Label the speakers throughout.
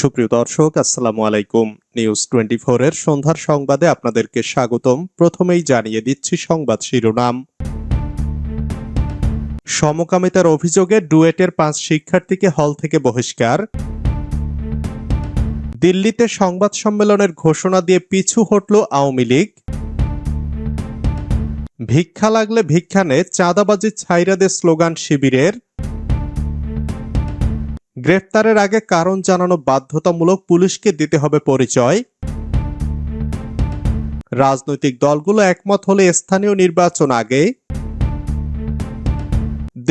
Speaker 1: সুপ্রিয় দর্শক, আসসালামু আলাইকুম। নিউজ টোয়েন্টি এর সন্ধ্যার সংবাদে আপনাদেরকে স্বাগতম। প্রথমেই জানিয়ে দিচ্ছি সংবাদ শিরোনাম। সমকামিতার অভিযোগে ডুয়েটের পাঁচ শিক্ষার্থীকে হল থেকে বহিষ্কার। দিল্লিতে সংবাদ সম্মেলনের ঘোষণা দিয়ে পিছু হটল আওয়ামী লীগ। ভিক্ষা লাগলে ভিক্ষানে চাঁদাবাজি ছাইরাদের স্লোগান শিবিরের। গ্রেফতারের আগে কারণ জানানো বাধ্যতামূলক পুলিশকে দিতে হবে পরিচয়। রাজনৈতিক দলগুলো একমত হলে স্থানীয় নির্বাচন আগে।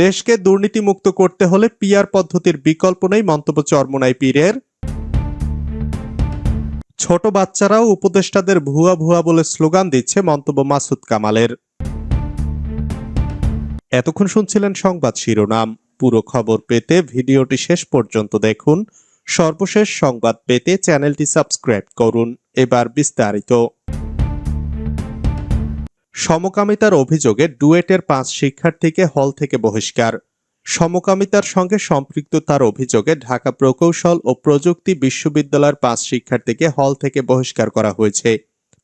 Speaker 1: দেশকে দুর্নীতিমুক্ত করতে হলে পিআর পদ্ধতির বিকল্প নেই মন্তব্য চরমোনাই পীরের। ছোট বাচ্চারাও উপদেষ্টাদের ভুয়া ভুয়া বলে স্লোগান দিচ্ছে মন্তব্য মাসুদ কামালের। এতক্ষণ শুনছিলেন সংবাদ শিরোনাম। পুরো খবর পেতে ভিডিওটি শেষ পর্যন্ত দেখুন। সর্বশেষ সংবাদ পেতে চ্যানেলটি সাবস্ক্রাইব করুন। এবার বিস্তারিত। সমকামিতার অভিযোগে ডুয়েটের পাঁচ শিক্ষার্থীকে হল থেকে বহিষ্কার। সমকামিতার সঙ্গে সম্পৃক্ততার অভিযোগে ঢাকা প্রকৌশল ও প্রযুক্তি বিশ্ববিদ্যালয়ের পাঁচ শিক্ষার্থীকে হল থেকে বহিষ্কার করা হয়েছে।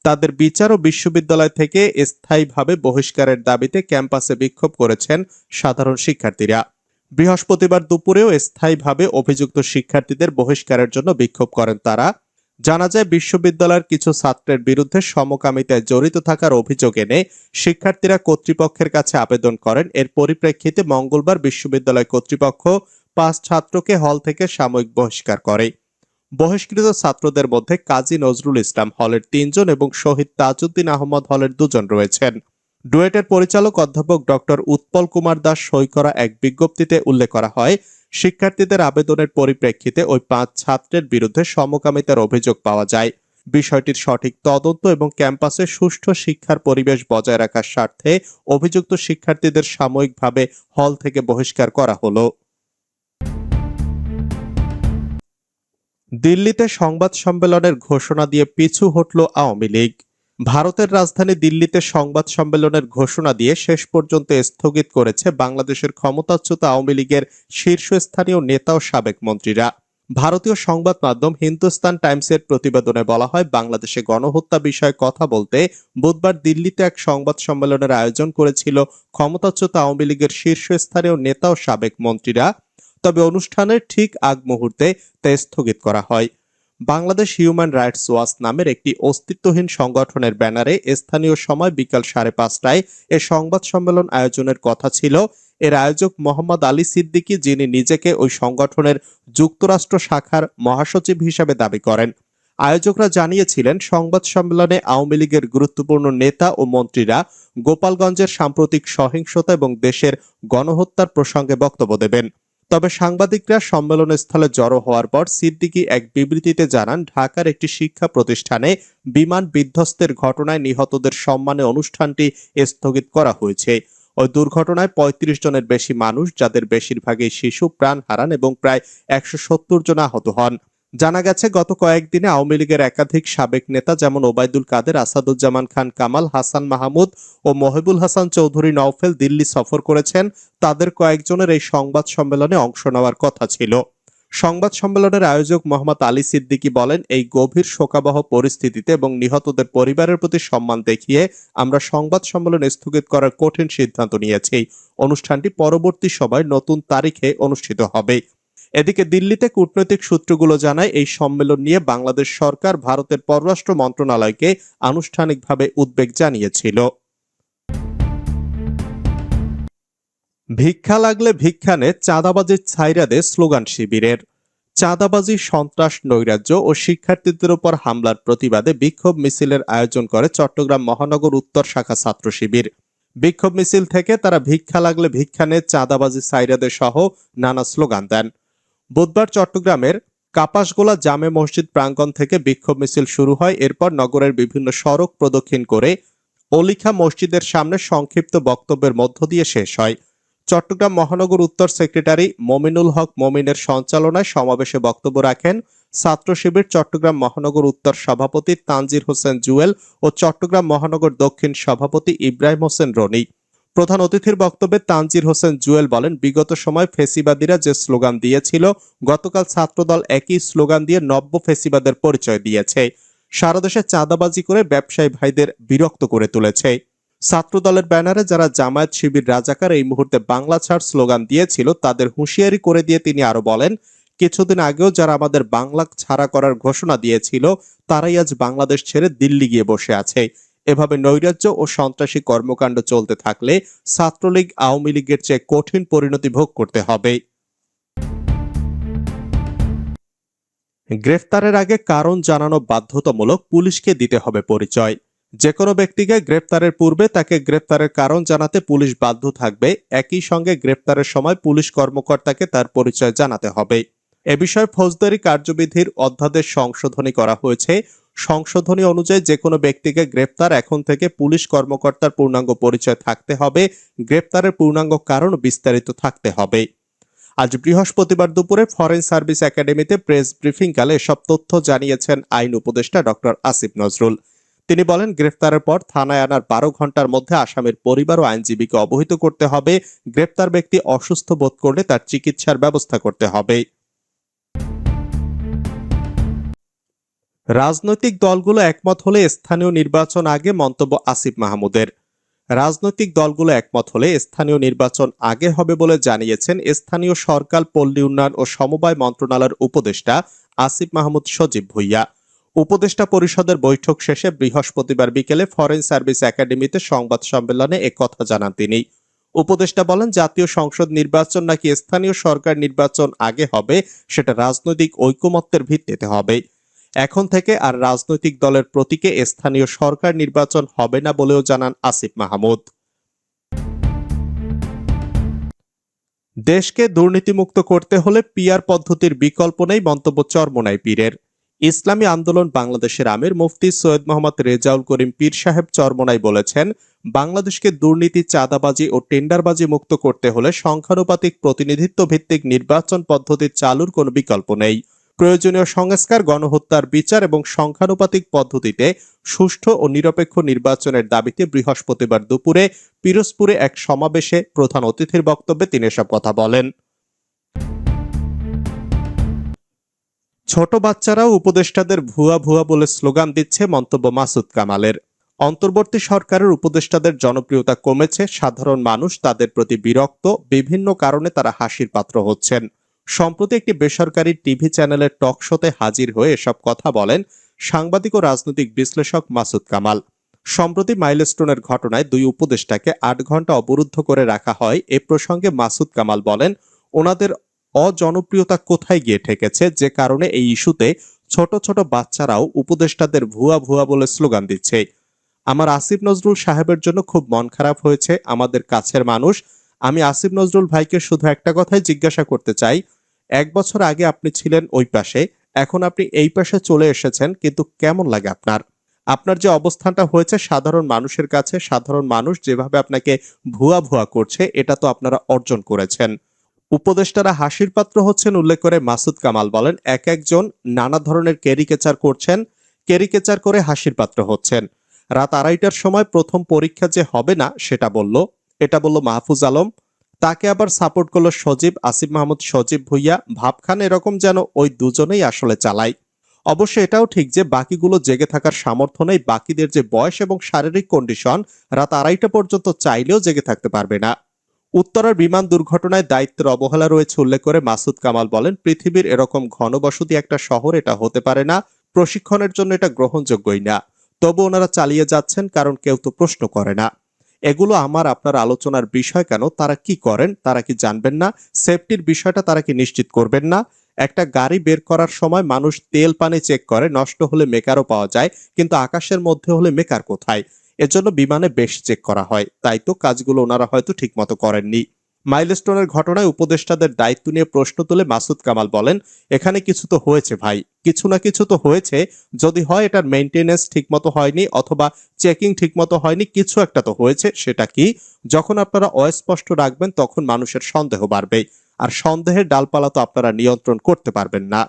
Speaker 1: তাদের বিচার ও বিশ্ববিদ্যালয় থেকে স্থায়ীভাবে বহিষ্কারের দাবিতে ক্যাম্পাসে বিক্ষোভ করেছেন সাধারণ শিক্ষার্থীরা। বৃহস্পতিবার দুপুরেও স্থায়ীভাবে অভিযুক্ত শিক্ষার্থীদের বহিষ্কারের জন্য বিক্ষোভ করেন তারা। জানা যায়, বিশ্ববিদ্যালয়ের কিছু ছাত্রের বিরুদ্ধে সমকামিতায় জড়িত থাকার অভিযোগ এনে শিক্ষার্থীরা কর্তৃপক্ষের কাছে আবেদন করেন। এর পরিপ্রেক্ষিতে মঙ্গলবার বিশ্ববিদ্যালয় কর্তৃপক্ষ পাঁচ ছাত্রকে হল থেকে সাময়িক বহিষ্কার করে। বহিষ্কৃত ছাত্রদের মধ্যে কাজী নজরুল ইসলাম হলের তিনজন এবং শহীদ তাজউদ্দিন আহমদ হলের দুজন রয়েছেন। ডুয়েটের পরিচালক অধ্যাপক ডক্টর উৎপল কুমার দাস সই করা এক বিজ্ঞপ্তিতে উল্লেখ করা হয়, শিক্ষার্থীদের আবেদনের পরিপ্রেক্ষিতে ওই পাঁচ ছাত্রের বিরুদ্ধে সমকামিতার অভিযোগ পাওয়া যায়। বিষয়টির সঠিক তদন্ত এবং ক্যাম্পাসে সুষ্ঠু শিক্ষার পরিবেশ বজায় রাখার স্বার্থে অভিযুক্ত শিক্ষার্থীদের সাময়িকভাবে হল থেকে বহিষ্কার করা হলো। দিল্লিতে সংবাদ সম্মেলনের ঘোষণা দিয়ে পিছু হটল আওয়ামী লীগ। ভারতের রাজধানী দিল্লিতে সংবাদ সম্মেলনের ঘোষণা দিয়ে শেষ পর্যন্ত স্থগিত করেছে বাংলাদেশের ক্ষমতাচ্যুত আওয়ামী লীগের শীর্ষস্থানীয় নেতা ও সাবেক মন্ত্রীরা। ভারতীয় সংবাদ মাধ্যম হিন্দুস্তান টাইমসের প্রতিবেদনে বলা হয়, বাংলাদেশে গণহত্যা বিষয়ে কথা বলতে বুধবার দিল্লিতে এক সংবাদ সম্মেলনের আয়োজন করেছিল ক্ষমতাচ্যুত আওয়ামী লীগের শীর্ষস্থানীয় নেতা ও সাবেক মন্ত্রীরা। তবে অনুষ্ঠানের ঠিক আগ মুহূর্তে তা স্থগিত করা হয়। বাংলাদেশ হিউম্যান রাইটস ওয়াচ নামের একটি অস্তিত্বহীন সংগঠনের ব্যানারে স্থানীয় সময় বিকাল সাড়ে পাঁচটায় এ সংবাদ সম্মেলন আয়োজনের কথা ছিল। এর আয়োজক মোহাম্মদ আলী সিদ্দিকী, যিনি নিজেকে ওই সংগঠনের যুক্তরাষ্ট্র শাখার মহাসচিব হিসেবে দাবি করেন। আয়োজকরা জানিয়েছিলেন, সংবাদ সম্মেলনে আওয়ামী লীগের গুরুত্বপূর্ণ নেতা ও মন্ত্রীরা গোপালগঞ্জের সাম্প্রতিক সহিংসতা এবং দেশের গণহত্যার প্রসঙ্গে বক্তব্য দেবেন। তবে সাংবাদিকরা সম্মেলনস্থলে জড়ো হওয়ার পর সিদ্দিকি এক বিবৃতিতে জানান, ঢাকার একটি শিক্ষা প্রতিষ্ঠানে বিমান বিধ্বস্তের ঘটনায় নিহতদের সম্মানে অনুষ্ঠানটি স্থগিত করা হয়েছে। ওই দুর্ঘটনায় ৩৫ জনের বেশি মানুষ, যাদের বেশিরভাগই শিশু, প্রাণ হারান এবং প্রায় একশো সত্তর জন আহত হন। জানা গেছে, গত কয়েকদিনে আওয়ামী লীগের একাধিক সাবেক নেতা, যেমন ওবায়দুল কাদের, আসাদুজ্জামান খান কামাল, হাসান মাহমুদ ও মহিবুল হাসান চৌধুরী নওফেল দিল্লি সফর করেছেন, তাদের কয়েকজনের এই সংবাদ সম্মেলনে অংশ নেওয়ার কথা ছিল। সংবাদ সম্মেলনের আয়োজক মোহাম্মদ আলী সিদ্দিকী বলেন, এই গভীর শোকাবহ পরিস্থিতিতে এবং নিহতদের পরিবারের প্রতি সম্মান দেখিয়ে আমরা সংবাদ সম্মেলন স্থগিত করার কঠিন সিদ্ধান্ত নিয়েছি। অনুষ্ঠানটি পরবর্তী সময় নতুন তারিখে অনুষ্ঠিত হবে। এদিকে দিল্লিতে কূটনৈতিক সূত্রগুলো জানায়, এই সম্মেলন নিয়ে বাংলাদেশ সরকার ভারতের পররাষ্ট্র মন্ত্রণালয়কে আনুষ্ঠানিকভাবে উদ্বেগ জানিয়েছিল। ভিক্ষা লাগলে ভিক্ষানে চাঁদাবাজির ছাইরাদে স্লোগান শিবিরের। চাঁদাবাজি, সন্ত্রাস, নৈরাজ্য ও শিক্ষার্থীদের উপর হামলার প্রতিবাদে বিক্ষোভ মিছিলের আয়োজন করে চট্টগ্রাম মহানগর উত্তর শাখা ছাত্র শিবির। বিক্ষোভ মিছিল থেকে তারা ভিক্ষা লাগলে ভিক্ষানে চাঁদাবাজি সাইরাদে সহ নানা স্লোগান দেন। বুধবার চট্টগ্রামের কাপাসগোলা জামে মসজিদ প্রাঙ্গণ থেকে বিক্ষোভ মিছিল শুরু হয়। এরপর নগরের বিভিন্ন সড়ক প্রদক্ষিণ করে অলিখা মসজিদের সামনে সংক্ষিপ্ত বক্তব্যের মধ্য দিয়ে শেষ হয়। চট্টগ্রাম মহানগর উত্তর সেক্রেটারি মমিনুল হক মমিনের সঞ্চালনায় সমাবেশে বক্তব্য রাখেন ছাত্র শিবির চট্টগ্রাম মহানগর উত্তর সভাপতি তানজির হোসেন জুয়েল ও চট্টগ্রাম মহানগর দক্ষিণ সভাপতি ইব্রাহিম হোসেন রনি। প্রধান অতিথির বক্তব্যে তানজির হোসেন জুয়েল বলেন, বিগত সময় ফেসিবাদীরা যে স্লোগান দিয়েছিল, গতকাল ছাত্রদল একই স্লোগান দিয়ে নব্য ফেসিবাদের পরিচয় দিয়েছে। সারা দেশে চাঁদাবাজি করে ব্যবসায়ী ভাইদের বিরক্ত করে তুলেছে। ছাত্রদলের ব্যানারে যারা জামায়াত শিবির রাজাকার এই মুহূর্তে বাংলা ছাড় স্লোগান দিয়েছিল, তাদের হুঁশিয়ারি করে দিয়ে তিনি আরও বলেন, কিছুদিন আগেও যারা আমাদের বাংলা ছাড়া করার ঘোষণা দিয়েছিল, তারাই আজ বাংলাদেশ ছেড়ে দিল্লি গিয়ে বসে আছে। এভাবে নৈরাজ্য ও সন্ত্রাসী কর্মকাণ্ড চলতে থাকলে ছাত্রলীগ আওয়ামী লীগের চেয়ে কঠিন পরিণতি ভোগ করতে হবে। গ্রেফতারের আগে কারণ জানানো বাধ্যতামূলক পুলিশকে দিতে হবে পরিচয়। যে কোনো ব্যক্তিকে গ্রেফতারের পূর্বে তাকে গ্রেফতারের কারণ জানাতে পুলিশ বাধ্য থাকবে। একই সঙ্গে গ্রেফতারের সময় পুলিশ কর্মকর্তাকে তার পরিচয় জানাতে হবে। এ বিষয়ে ফৌজদারি কার্যবিধির অধ্যাদেশ সংশোধনী করা হয়েছে। সংশোধনী অনুযায়ী যে কোনো ব্যক্তিকে গ্রেপ্তার এখন থেকে পুলিশ কর্মকর্তার পূর্ণাঙ্গ পরিচয় থাকতে হবে। গ্রেপ্তারের পূর্ণাঙ্গ কারণ বিস্তারিত থাকতে হবে। আজ বৃহস্পতিবার দুপুরে ফরেন সার্ভিস একাডেমিতে প্রেস ব্রিফিংকালে এসব তথ্য জানিয়েছেন আইন উপদেষ্টা ডক্টর আসিফ নজরুল। তিনি বলেন গ্রেফতারের পর থানায় আনার বারো ঘণ্টার মধ্যে আসামির পরিবার ও আইনজীবীকে অবহিত করতে হবে। গ্রেপ্তার ব্যক্তি অসুস্থ বোধ করলে তার চিকিৎসার ব্যবস্থা করতে হবে। রাজনৈতিক দলগুলো একমত হলে স্থানীয় নির্বাচন আগে মন্তব্য আসিফ মাহমুদের। রাজনৈতিক দলগুলো একমত হলে স্থানীয় নির্বাচন আগে হবে বলে জানিয়েছেন স্থানীয় সরকার, পল্লী উন্নয়ন ও সমবায় মন্ত্রণালয়ের উপদেষ্টা আসিফ মাহমুদ সজীব ভুইয়া। উপদেষ্টা পরিষদের বৈঠক শেষে বৃহস্পতিবার বিকেলে ফরেন সার্ভিস একাডেমিতে সংবাদ সম্মেলনে কথা জানান তিনি। উপদেষ্টা বলেন, জাতীয় সংসদ নির্বাচন নাকি স্থানীয় সরকার নির্বাচন আগে হবে সেটা রাজনৈতিক ঐকমত্যের ভিত্তিতে হবে। এখন থেকে আর রাজনৈতিক দলের প্রতীকে স্থানীয় সরকার নির্বাচন হবে না বলেও জানান আসিফ মাহমুদ। দেশকে দুর্নীতিমুক্ত করতে হলে পিয়ার পদ্ধতির বিকল্প নেই মন্তব্য চরমোনাই পীরের। ইসলামী আন্দোলন বাংলাদেশের আমির মুফতি সৈয়দ মোহাম্মদ রেজাউল করিম পীর সাহেব চরমোনাই বলেছেন, বাংলাদেশকে দুর্নীতি, চাঁদাবাজি ও টেন্ডারবাজি মুক্ত করতে হলে সংখ্যানুপাতিক প্রতিনিধিত্ব ভিত্তিক নির্বাচন পদ্ধতি চালুর কোনো বিকল্প নেই। প্রয়োজনীয় সংস্কার, গণহত্যার বিচার এবং সংখ্যানুপাতিক পদ্ধতিতে সুষ্ঠু ও নিরপেক্ষ নির্বাচনের দাবিতে বৃহস্পতিবার দুপুরে পিরোজপুরে এক সমাবেশে প্রধান অতিথির বক্তব্যে তিনি এসব কথা বলেন। ছোট বাচ্চারাও উপদেষ্টাদের ভুয়া ভুয়া বলে স্লোগান দিচ্ছে মন্তব্য মাসুদ কামালের। অন্তর্বর্তী সরকারের উপদেষ্টাদের জনপ্রিয়তা কমেছে, সাধারণ মানুষ তাদের প্রতি বিরক্ত, বিভিন্ন কারণে তারা হাসির পাত্র হচ্ছেন। সম্প্রতি একটি বেসরকারি টিভি চ্যানেলের টক শোতে হাজির হয়ে এসব কথা বলেন সাংবাদিক ও রাজনৈতিক বিশ্লেষক মাসুদ কামাল। সম্প্রতি মাইলস্টোনের ঘটনায় দুই উপদেষ্টাকে আট ঘণ্টা অবরুদ্ধ করে রাখা হয়, এ প্রসঙ্গে মাসুদ কামাল বলেন, ওনাদের অজনপ্রিয়তা কোথায় গিয়ে ঠেকেছে? যে কারণে এই ইস্যুতে ছোট ছোট বাচ্চারাও উপদেষ্টাদের ভুয়া ভুয়া বলে স্লোগান দিচ্ছে। আমার আসিফ নজরুল সাহেবের জন্য খুব মন খারাপ হয়েছে, আমাদের কাছের মানুষ। আমি আসিফ নজরুল ভাইকে শুধু একটা কথাই জিজ্ঞাসা করতে চাই এক বছর আগে আপনি ছিলেন ওই পাশে, এখন আপনি এই পাশে চলে এসেছেন, কিন্তু কেমন লাগে আপনার? আপনার যে অবস্থানটা হয়েছে সাধারণ মানুষের কাছে, সাধারণ মানুষ যেভাবে আপনাকে ভুয়া ভুয়া করছে, এটা তো আপনারা অর্জন করেছেন। উপদেষ্টারা হাসির পাত্র হচ্ছেন উল্লেখ করে মাসুদ কামাল বলেন, এক একজন নানা ধরনের ক্যারিকেচার করছেন, ক্যারিকেচার করে হাসির পাত্র হচ্ছেন। রাত আড়াইটার সময় প্রথম পরীক্ষা যে হবে না, সেটা বলল, এটা বলল মাহফুজ আলম। তাকে আবার সাপোর্ট করল সজীব, আসিফ মাহমুদ, সজীব ভুইয়া। ভাবখান এরকম যেন ওই দুজনেই আসলে চালায়। অবশ্য এটাও ঠিক যে বাকিগুলো জেগে থাকার সামর্থ্য নেই, বাকিদের যে বয়স এবং শারীরিক কন্ডিশন রাত আড়াইটা পর্যন্ত চাইলেও জেগে থাকতে পারবে না। উত্তরার বিমান দুর্ঘটনায় দায়িত্বের অবহেলা রয়েছে উল্লেখ করে মাসুদ কামাল বলেন, পৃথিবীর এরকম ঘনবসতি একটা শহর, এটা হতে পারে না, প্রশিক্ষণের জন্য এটা গ্রহণযোগ্যই না। তবু ওনারা চালিয়ে যাচ্ছেন, কারণ কেউ তো প্রশ্ন করে না। এগুলো আমার আপনার আলোচনার বিষয় কেন? তারা কি করেন? তারা কি জানবেন না? সেফটির বিষয়টা তারা কি নিশ্চিত করবেন না? একটা গাড়ি বের করার সময় মানুষ তেল পানি চেক করে, নষ্ট হলে মেকারও পাওয়া যায়, কিন্তু আকাশের মধ্যে হলে মেকার কোথায়? এজন্য বিমানে বেশ চেক করা হয়। তাই তো কাজগুলো ওনারা হয়তো ঠিক মতো করেননি। মাইলস্টোনের ঘটনায় উপদেষ্টাদের দায়িত্ব নিয়ে প্রশ্ন তুলে মাসুদ কামাল বলেন, এখানে কিছু তো হয়েছে ভাই। কিছু না কিছু তো হয়েছে। যদি হয় এটার মেনটেনেন্স ঠিকমতো হয়নি অথবা চেকিং ঠিকমতো হয়নি, কিছু একটা তো হয়েছে। সেটা কি? যখন আপনারা অস্পষ্ট রাখবেন, তখন মানুষের সন্দেহ বাড়বে আর সন্দেহের ডালপালা তো আপনারা নিয়ন্ত্রণ করতে পারবেন না।